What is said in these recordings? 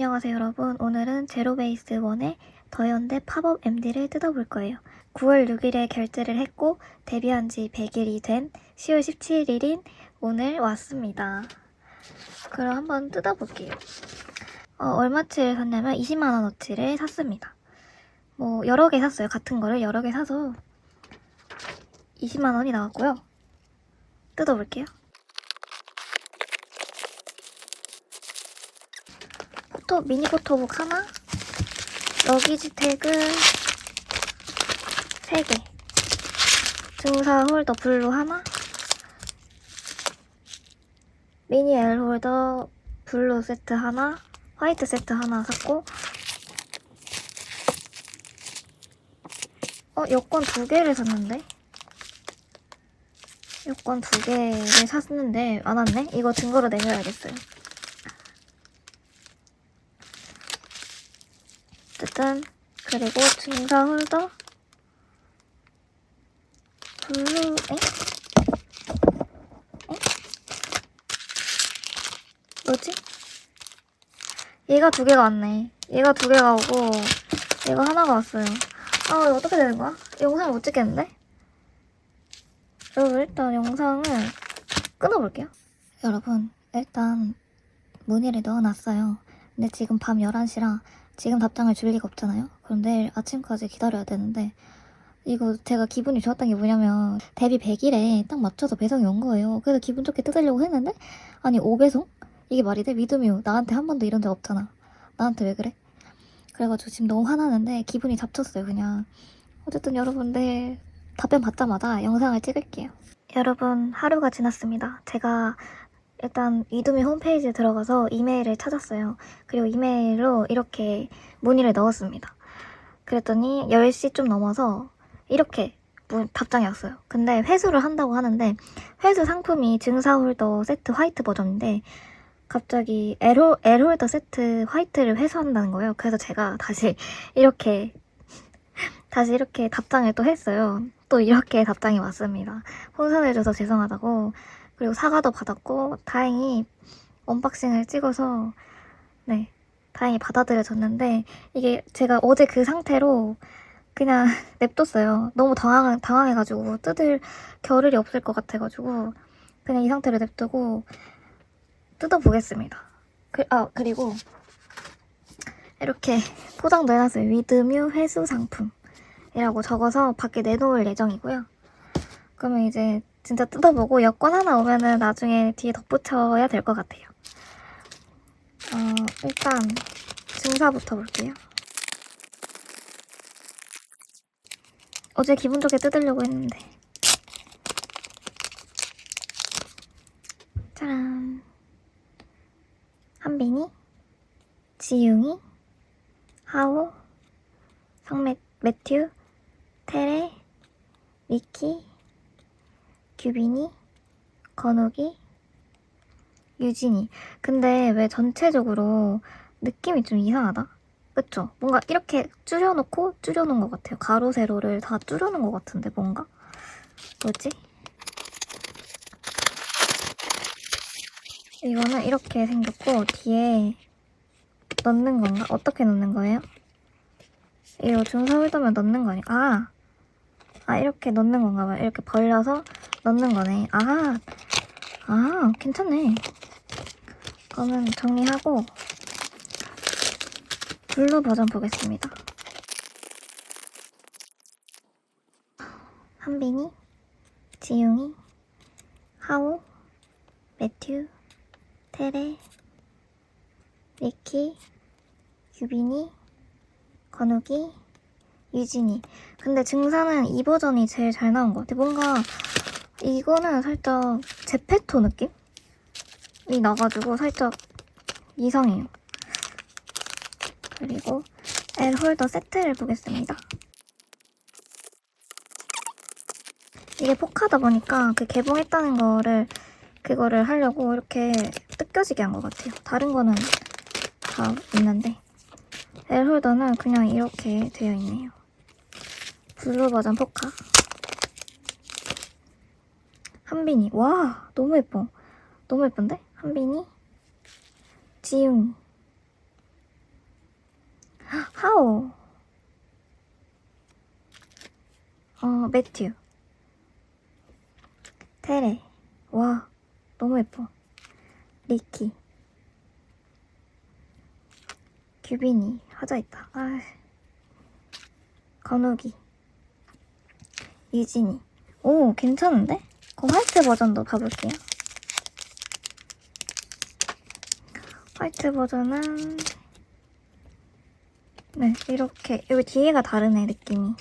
안녕하세요 여러분. 오늘은 제로베이스 1의 더현대 팝업 MD를 뜯어볼 거예요. 9월 6일에 결제를 했고 데뷔한 지 100일이 된 10월 17일인 오늘 왔습니다. 그럼 한번 뜯어볼게요. 어, 얼마치를 샀냐면 20만원어치를 샀습니다. 뭐 여러 개 샀어요. 같은 거를 여러 개 사서 20만원이 나왔고요. 뜯어볼게요 포토 미니 포토북 하나? 러기지 태그 3개. 증사 홀더 블루 하나? 미니 L 홀더 블루 세트 하나? 화이트 세트 하나 샀고. 어 여권 두 개를 샀는데? 여권 두 개를 샀는데 안 왔네? 이거 증거로 내줘야겠어요 어쨌든 그리고 증사 홀더 블루 에? 에? 뭐지? 얘가 두 개가 왔네 얘가 두 개가 오고 얘가 하나가 왔어요 아 이거 어떻게 되는 거야? 영상을 못 찍겠는데? 여러분 일단 영상을 끊어볼게요 여러분 일단 문의를 넣어놨어요 근데 지금 밤 11시라 지금 답장을 줄 리가 없잖아요. 그럼 내일 아침까지 기다려야 되는데 이거 제가 기분이 좋았던 게 뭐냐면 데뷔 100일에 딱 맞춰서 배송이 온 거예요. 그래서 기분 좋게 뜯으려고 했는데 아니 5배송? 이게 말이 돼? 믿음이요. 나한테 한 번도 이런 적 없잖아. 나한테 왜 그래? 그래가지고 지금 너무 화나는데 기분이 잡쳤어요 그냥. 어쨌든 여러분들 답변 받자마자 영상을 찍을게요. 여러분 하루가 지났습니다. 제가 일단 이두미 홈페이지에 들어가서 이메일을 찾았어요. 그리고 이메일로 이렇게 문의를 넣었습니다. 그랬더니 10시 좀 넘어서 이렇게 문- 답장이 왔어요. 근데 회수를 한다고 하는데 회수 상품이 증사 홀더 세트 화이트 버전인데 갑자기 L 홀더 세트 화이트를 회수한다는 거예요. 그래서 제가 다시 이렇게 다시 이렇게 답장을 또 했어요. 또 이렇게 답장이 왔습니다. 혼선해줘서 죄송하다고 그리고 사과도 받았고 다행히 언박싱을 찍어서 네 다행히 받아들여졌는데 이게 제가 어제 그 상태로 그냥 냅뒀어요. 너무 당황 당황해가지고 뜯을 겨를이 없을 것 같아가지고 그냥 이 상태로 냅두고 뜯어보겠습니다. 그, 아 그리고 이렇게 포장도 해놨어요. 위드뮤 회수 상품이라고 적어서 밖에 내놓을 예정이고요. 그러면 이제 진짜 뜯어보고 여권 하나 오면은 나중에 뒤에 덧붙여야 될 것 같아요. 어, 일단 증사부터 볼게요. 어제 기분 좋게 뜯으려고 했는데. 짜란. 한빈이, 지웅이, 하오, 성매, 매튜, 테레, 미키, 규빈이, 건욱이, 유진이. 근데 왜 전체적으로 느낌이 좀 이상하다? 그쵸? 뭔가 이렇게 줄여놓고 줄여놓은 것 같아요. 가로, 세로를 다 줄여놓은 것 같은데 뭔가? 뭐지? 이거는 이렇게 생겼고 뒤에 넣는 건가? 어떻게 넣는 거예요? 이거 중사 홀더면 넣는 거 아니야? 아! 아 이렇게 넣는 건가 봐요. 이렇게 벌려서 넣는 거네. 아, 아, 괜찮네. 그러면 정리하고 블루 버전 보겠습니다. 한빈이, 지용이, 하오, 매튜, 테레, 리키, 유빈이, 건욱이, 유진이. 근데 증사는 이 버전이 제일 잘 나온 것 같아. 뭔가 이거는 살짝 제페토 느낌이 나가지고 살짝 이상해요. 그리고 L 홀더 세트를 보겠습니다. 이게 포카다 보니까 그 개봉했다는 거를 그거를 하려고 이렇게 뜯겨지게 한 것 같아요. 다른 거는 다 있는데 L 홀더는 그냥 이렇게 되어 있네요. 블루 버전 포카. 한빈이. 와, 너무 예뻐. 너무 예쁜데? 한빈이, 지웅이. 하오. 어, 매튜. 테레. 와, 너무 예뻐. 리키. 규빈이 하자 있다. 아. 건욱이. 유진이. 오, 괜찮은데? 그럼 화이트 버전도 봐볼게요. 화이트 버전은 네 이렇게. 여기 뒤에가 다르네 느낌이.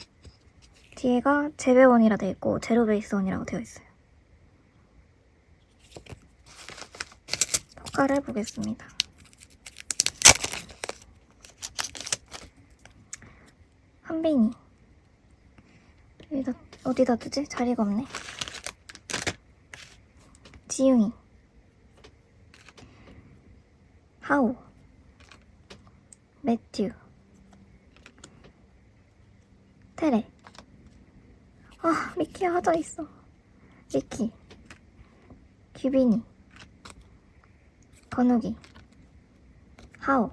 뒤에가 재배원이라 되어 있고 제로 베이스원이라고 되어 있어요. 효과를 해보겠습니다. 한빈이. 여기다 어디다 두지? 자리가 없네 지웅이 하우. 매튜. 테레. 아 미키 하자 있어. 미키. 규빈이. 건욱이 하우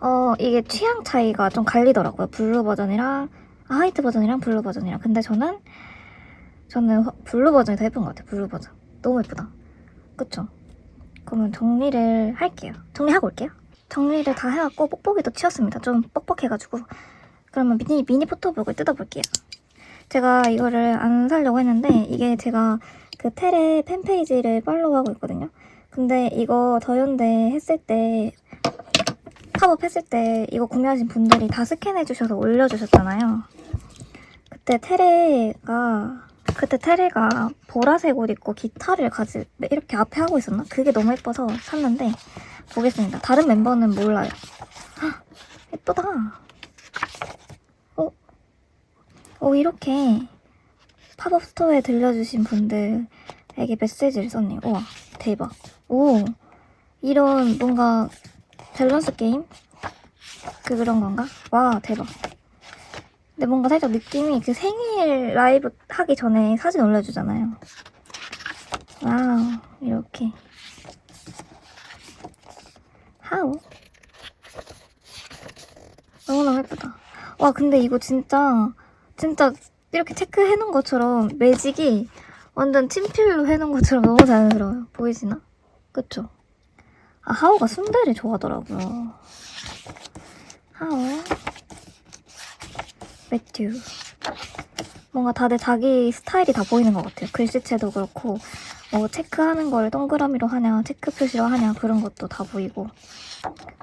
어 이게 취향 차이가 좀 갈리더라고요. 블루 버전이랑 아, 화이트 버전이랑 블루 버전이랑. 근데 저는 저는 화- 블루 버전이 더 예쁜 것 같아요. 블루 버전. 너무 예쁘다 그쵸? 그러면 정리를 할게요. 정리하고 올게요. 정리를 다 해갖고 뽁뽁이도 치웠습니다. 좀 뻑뻑해가지고. 그러면 미니, 미니 포토북을 뜯어볼게요. 제가 이거를 안 사려고 했는데 이게 제가 그 텔의 팬페이지를 팔로우하고 있거든요. 근데 이거 더현대 했을 때 팝업 했을 때 이거 구매하신 분들이 다 스캔해 주셔서 올려주셨잖아요. 그때 테레가 그때 테레가 보라색 옷 입고 기타를 가지 이렇게 앞에 하고 있었나? 그게 너무 예뻐서 샀는데 보겠습니다. 다른 멤버는 몰라요. 헉, 예쁘다. 어? 어 이렇게 팝업 스토어에 들려주신 분들에게 메시지를 썼네요. 우와 대박. 오 이런 뭔가 밸런스 게임 그 그런 건가? 와 대박. 근데 뭔가 살짝 느낌이 그 생일 라이브 하기 전에 사진 올려주잖아요. 와우, 이렇게. 하우. 너무너무 예쁘다. 와, 근데 이거 진짜, 진짜 이렇게 체크해 놓은 것처럼 매직이 완전 친필로 해 놓은 것처럼 너무 자연스러워요. 보이시나? 그쵸? 아, 하우가 순대를 좋아하더라고요. 하우. 매튜. 뭔가 다들 자기 스타일이 다 보이는 것 같아요. 글씨체도 그렇고, 뭐 체크하는 걸 동그라미로 하냐, 체크 표시로 하냐, 그런 것도 다 보이고.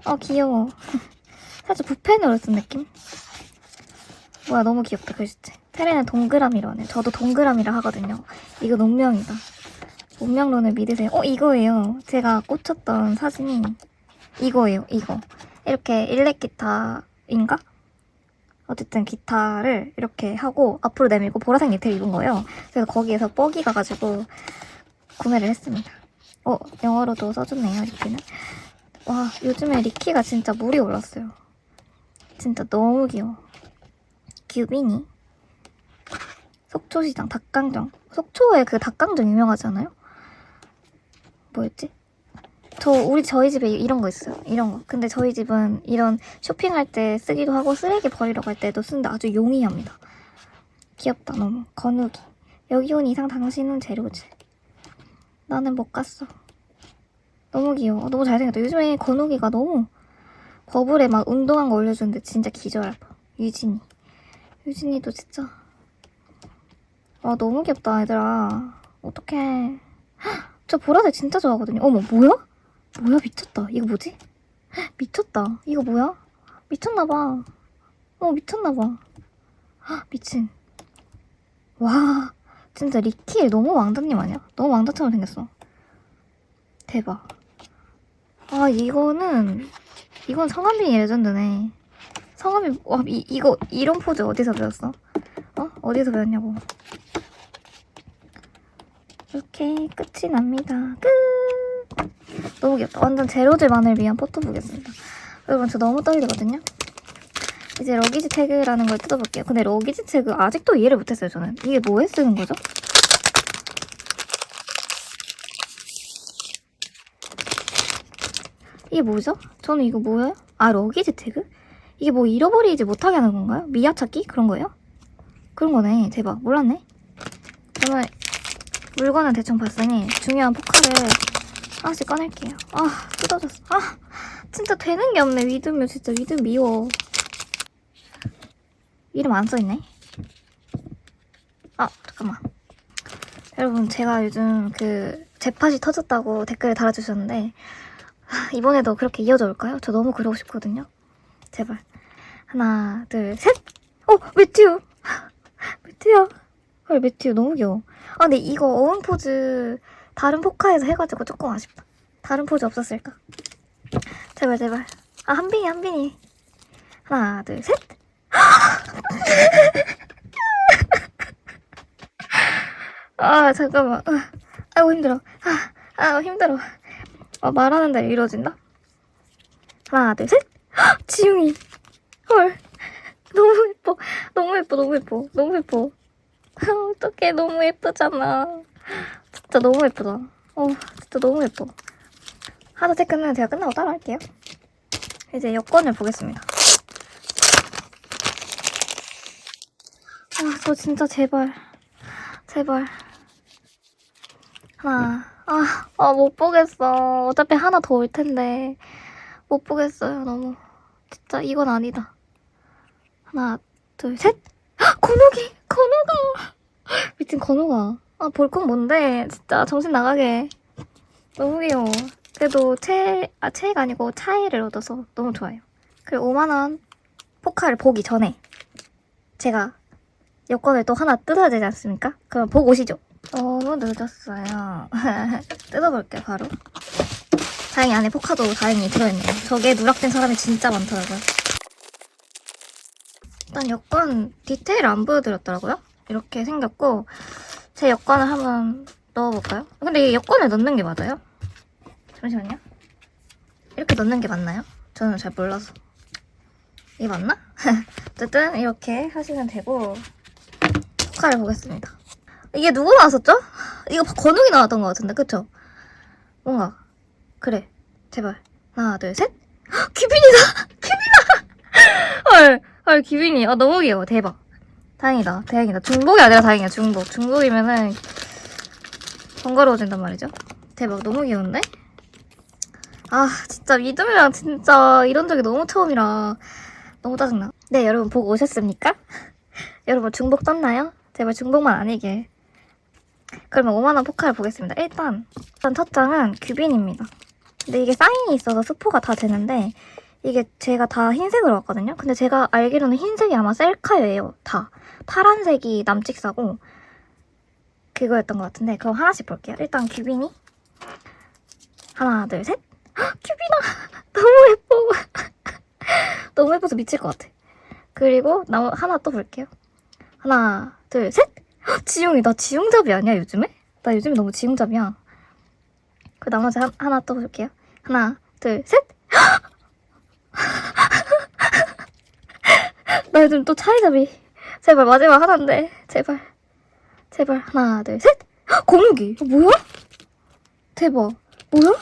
어, 귀여워. 살짝 붓펜으로 쓴 느낌? 뭐야, 너무 귀엽다, 글씨체. 테레는 동그라미로 하네. 저도 동그라미를 하거든요. 이거 운명이다. 운명론을 믿으세요. 어, 이거예요. 제가 꽂혔던 사진이 이거예요, 이거. 이렇게 일렉 기타인가? 어쨌든 기타를 이렇게 하고 앞으로 내밀고 보라색 니트를 입은 거예요. 그래서 거기에서 뻑이 가가지고 구매를 했습니다. 어, 영어로도 써줬네요, 리키는. 와, 요즘에 리키가 진짜 물이 올랐어요. 진짜 너무 귀여워. 규빈이. 속초시장 닭강정. 속초에 그 닭강정 유명하잖아요? 뭐였지? 저 우리 저희 집에 이런 거 있어요. 이런 거. 근데 저희 집은 이런 쇼핑할 때 쓰기도 하고 쓰레기 버리러 갈 때도 쓰는데 아주 용이합니다. 귀엽다 너무. 건욱이. 여기 온 이상 당신은 제로즈. 나는 못 갔어. 너무 귀여워. 너무 잘생겼다. 요즘에 건욱이가 너무 버블에 막 운동한 거 올려주는데 진짜 기절할 뻔. 유진이. 유진이도 진짜. 와 너무 귀엽다 얘들아. 어떡해. 헉, 저 보라색 진짜 좋아하거든요. 어머 뭐야? 뭐야 미쳤다. 이거 뭐지? 헉, 미쳤다. 이거 뭐야? 미쳤나봐. 어 미쳤나봐. 헉, 미친. 와 진짜 리키 너무 왕자님 아니야? 너무 왕자처럼 생겼어. 대박. 아 이거는 이건 성한빈이 레전드네. 성한빈 와 이, 이거 이런 포즈 어디서 배웠어? 어 어디서 배웠냐고. 이렇게 끝이 납니다. 끝. 너무 귀엽다. 완전 제로즈만을 위한 포토북이었습니다. 여러분 저 너무 떨리거든요. 이제 러기지 태그라는 걸 뜯어볼게요. 근데 러기지 태그 아직도 이해를 못했어요 저는. 이게 뭐에 쓰는 거죠? 이게 뭐죠? 저는 이거 뭐예요? 아 러기지 태그? 이게 뭐 잃어버리지 못하게 하는 건가요? 미아 찾기? 그런 거예요? 그런 거네. 대박. 몰랐네. 그러면 물건은 대충 봤으니 중요한 포카를 하나씩 꺼낼게요. 아, 뜯어졌어. 아, 진짜 되는 게 없네. 위드뮤 진짜 위드 미워. 이름 안 써있네. 아, 잠깐만. 여러분, 제가 요즘 그 제팟이 터졌다고 댓글 달아주셨는데 아, 이번에도 그렇게 이어져 올까요? 저 너무 그러고 싶거든요. 제발. 하나, 둘, 셋! 어, 매튜! 매튜야. 헐, 매튜 너무 귀여워. 아, 근데 이거 어운 포즈 다른 포카에서 해가지고 조금 아쉽다. 다른 포즈 없었을까? 제발, 제발. 아, 한빈이, 한빈이. 하나, 둘, 셋! 아, 잠깐만. 아, 아이고, 힘들어. 아, 아, 힘들어. 아, 말하는데 이러진다? 하나, 둘, 셋! 헉, 지웅이! 헐. 너무 예뻐. 너무 예뻐, 너무 예뻐. 너무 예뻐. 아, 어떡해, 너무 예쁘잖아. 진짜 너무 예쁘다. 어, 진짜 너무 예뻐. 하나 체크는 제가 끝나고 따로 할게요. 이제 여권을 보겠습니다. 아, 저 진짜 제발. 제발. 하나. 아, 아, 못 보겠어. 어차피 하나 더 올 텐데. 못 보겠어요, 너무. 진짜 이건 아니다. 하나, 둘, 셋! 헉, 건욱이! 건우가! 미친 건우가. 아, 볼건 뭔데? 진짜 정신 나가게. 너무 귀여워. 그래도 채, 아, 채가 아니고 차이를 얻어서 너무 좋아요. 그리고 5만원 포카를 보기 전에 제가 여권을 또 하나 뜯어야 되지 않습니까? 그럼 보고 오시죠. 너무 늦었어요. 뜯어볼게요, 바로. 다행히 안에 포카도 다행히 들어있네요. 저게 누락된 사람이 진짜 많더라고요. 일단 여권 디테일 안 보여드렸더라고요. 이렇게 생겼고 제 여권을 한번 넣어볼까요? 근데 이 여권을 넣는 게 맞아요? 잠시만요. 이렇게 넣는 게 맞나요? 저는 잘 몰라서. 이게 맞나? 어쨌든 이렇게 하시면 되고 포카를 보겠습니다. 이게 누구 나왔었죠? 이거 건욱이 나왔던 것 같은데 그쵸? 뭔가 그래 제발 하나 둘셋 규빈이다 규빈아 헐, 헐 규빈이 아 너무 귀여워 대박 다행이다 다행이다 중복이 아니라 다행이야 중복 중복이면은 번거로워진단 말이죠 대박 너무 귀여운데 아 진짜 믿음이랑 진짜 이런 적이 너무 처음이라 너무 짜증나 네 여러분 보고 오셨습니까? 여러분 중복 떴나요? 제발 중복만 아니게 그러면 5만원 포카를 보겠습니다. 일단, 일단 첫 장은 규빈입니다. 근데 이게 사인이 있어서 스포가 다 되는데, 이게 제가 다 흰색으로 왔거든요? 근데 제가 알기로는 흰색이 아마 셀카예요, 다. 파란색이 남직사고, 그거였던 것 같은데, 그럼 하나씩 볼게요. 일단 규빈이. 하나, 둘, 셋. 헉, 규빈아! 너무 예뻐. 너무 예뻐서 미칠 것 같아. 그리고 나 하나 또 볼게요. 하나, 둘, 셋. 헉, 지용이 나 지용잡이 아니야 요즘에? 나 요즘에 너무 지용잡이야. 그 나머지 한, 하나 또 볼게요. 하나, 둘, 셋. 나 요즘 또 차이잡이. 제발 마지막 하나인데 제발 제발 하나 둘 셋. 헉, 공유기 어, 뭐야? 대박 뭐야?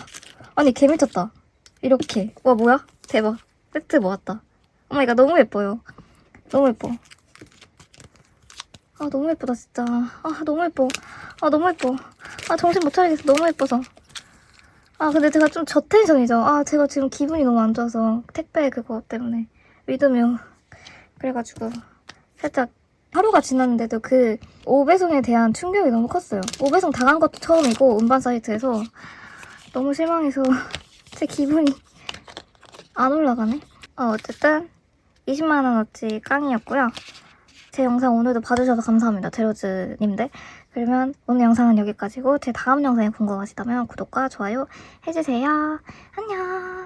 아니 개 미쳤다. 이렇게 와 뭐야? 대박 세트 모았다. 어머니가 너무 예뻐요. 너무 예뻐. 아 너무 예쁘다 진짜 아 너무 예뻐 아 너무 예뻐 아 정신 못 차리겠어 너무 예뻐서 아 근데 제가 좀 저텐션이죠 아 제가 지금 기분이 너무 안 좋아서 택배 그거 때문에 믿으며 그래가지고 살짝 하루가 지났는데도 그 5배송에 대한 충격이 너무 컸어요 5배송 당한 것도 처음이고 운반 사이트에서 너무 실망해서 제 기분이 안 올라가네 어 어쨌든 20만원어치 깡이었고요 제 영상 오늘도 봐주셔서 감사합니다. 제로즈님들. 그러면 오늘 영상은 여기까지고 제 다음 영상이 궁금하시다면 구독과 좋아요 해주세요. 안녕.